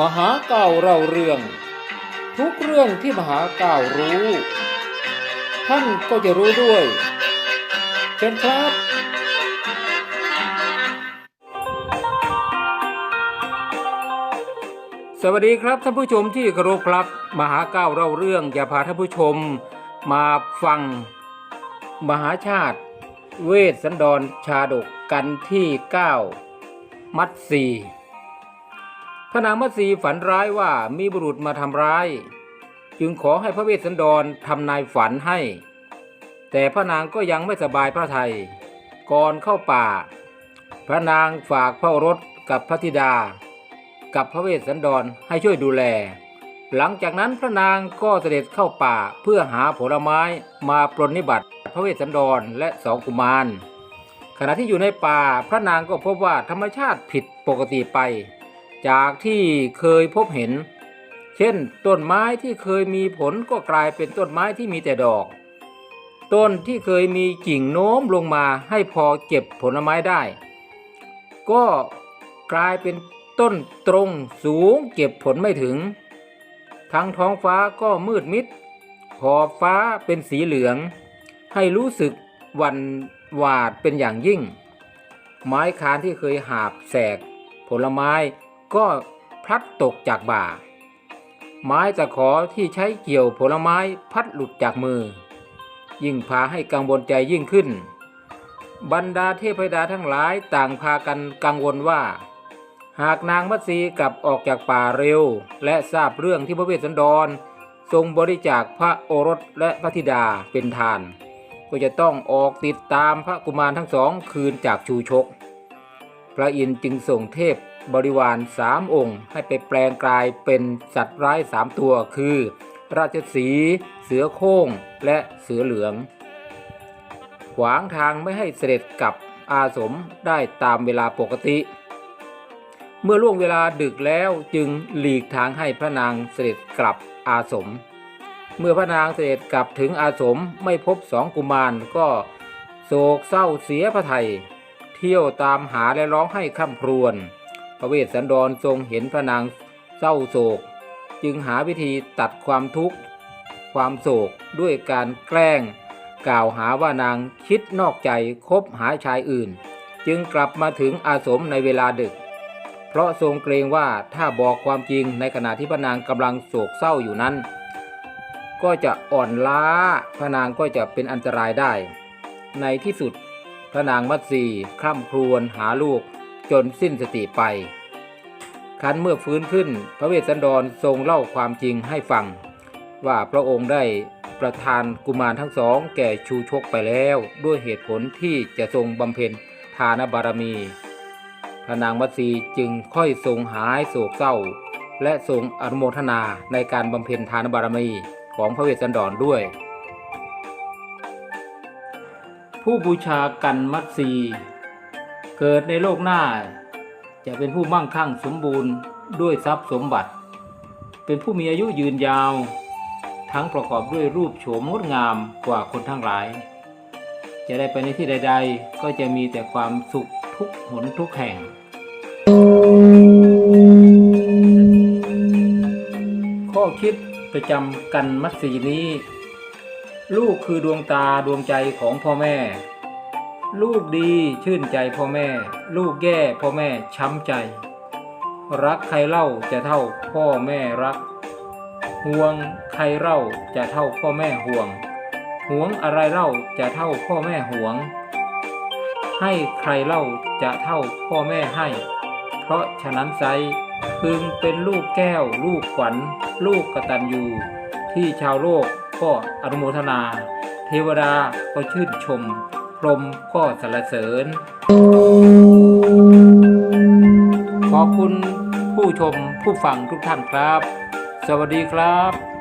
มหาเก่าเราเรื่อง ทุกเรื่องที่มหาเก่ารู้ ท่านก็จะรู้ด้วย เชิญครับสวัสดีครับท่านผู้ชมที่เคารพครับ มหาเก้าเล่าเรื่องจะพาท่านผู้ชม มาฟัง มหาชาติ เวสสันดรชาดกกันที่ 9 มัดสี พระนางมัดสีฝันร้ายว่ามีบุรุษมาทำร้าย จึงขอให้พระเวสสันดรทำนายฝันให้ แต่พระนางก็ยังไม่สบายพระทัยก่อนเข้าป่า พระนางฝากพระรสกับพระธิดา กับพระเวสสันดรให้ช่วยดูแล หลังจากนั้นพระนางก็เสด็จเข้าป่าเพื่อหาผลไม้มาปรนนิบัติพระเวสสันดรและสองกุมาร ขณะที่อยู่ในป่าพระนางก็พบว่าธรรมชาติผิดปกติไป จากที่เคยพบเห็น เช่น ต้นไม้ที่เคยมีผลก็กลายเป็นต้นไม้ที่มีแต่ดอก ต้นที่เคยมีกิ่งโน้มลงมาให้พอเก็บผลไม้ได้ ก็กลายเป็นต้นตรงสูงเก็บผลไม่ถึง ทั้งท้องฟ้าก็มืดมิดขอบฟ้าเป็นสีเหลือง ให้รู้สึกวันหวาดเป็นอย่างยิ่ง ไม้คานที่เคยหาบแสกผลไม้ ก็พลัดตกจากบ่า ไม้ตะขอที่ใช้เกี่ยวผลไม้พัดหลุดจากมือ ยิ่งพาให้กังวลใจยิ่งขึ้น บรรดาเทพธิดาทั้งหลายต่างพากันกังวลว่า หากนางมัตสีกลับออกจากป่าเร็ว และทราบเรื่องที่พระเวสสันดร ทรงบริจาคพระโอรสและพระธิดาเป็นทาน ก็จะต้องออกติดตามพระกุมารทั้งสองคืนจากชูชก ระอินทร์จึงส่งเทพบริวารสามองค์ ให้ไปแปลงกลายเป็นสัตว์ร้ายสามตัวคือ ราชสี เสือโคร่งและเสือเหลือง ขวางทางไม่ให้เสด็จกลับอาสมได้ตามเวลาปกติ เมื่อล่วงเวลาดึกแล้วจึงหลีกทางให้พระนางเสด็จกลับอาสม เมื่อพระนางเสด็จกลับถึงอาสมไม่พบสองกุมารก็โศกเศร้าเสียพระไทย เที่ยวตามหาและร้องให้คร่ำครวญพระเวสสันดรทรงเห็นพระนางเศร้าโศก จึงหาวิธีตัดความทุกข์ ความโศกด้วยการแกล้ง กล่าวหาว่านางคิดนอกใจคบหาชายอื่น จึงกลับมาถึงอาสมในเวลาดึก เพราะทรงเกรงว่าถ้าบอกความจริงในขณะที่พระนางกำลังโศกเศร้าอยู่นั้น ก็จะอ่อนล้าพระนางก็จะเป็นอันตรายได้ ในที่สุด พระนางมัตสีคร่ำครวญหาลูกจนสิ้นสติไปคันเมื่อฟื้นขึ้นพระเวสสันดรทรงเล่าความจริงให้ฟัง ว่าพระองค์ได้ประทานกุมารทั้งสองแก่ชูชกไปแล้วด้วยเหตุผลที่จะทรงบำเพ็ญทานบารมีพระนางมัตสีจึงค่อยทรงหายโศกเศร้า และทรงอนุโมทนาในการบำเพ็ญทานบารมีของพระเวสสันดรด้วย ผู้บูชากันมัตสีเกิดในโลกหน้า จะเป็นผู้มั่งคั่งสมบูรณ์ด้วยทรัพย์สมบัติ เป็นผู้มีอายุยืนยาว ทั้งประกอบด้วยรูปโฉมงดงามกว่าคนทั้งหลาย จะได้ไปในที่ใด ๆ ก็จะมีแต่ความสุขทุกหนทุกแห่ง ข้อคิดประจำกันมัตสีนี้ ลูกคือดวงตาดวงใจของพ่อแม่ ลูกดีชื่นใจพ่อแม่ ลูกแย่พ่อแม่ช้ำใจ รักใครเล่าจะเท่าพ่อแม่รัก ห่วงใครเล่าจะเท่าพ่อแม่ห่วง ห่วงอะไรเล่าจะเท่าพ่อแม่ห่วง ให้ใครเล่าจะเท่าพ่อแม่ให้ เพราะฉะนั้นไซพึงเป็นลูกแก้ว ลูกขวัญ ลูกกระตัญญูที่ชาวโลก ก็อนุโมทนา เทวดาก็ชื่นชม พรหมก็สรรเสริญ ขอบคุณผู้ชมผู้ฟังทุกท่านครับ สวัสดีครับ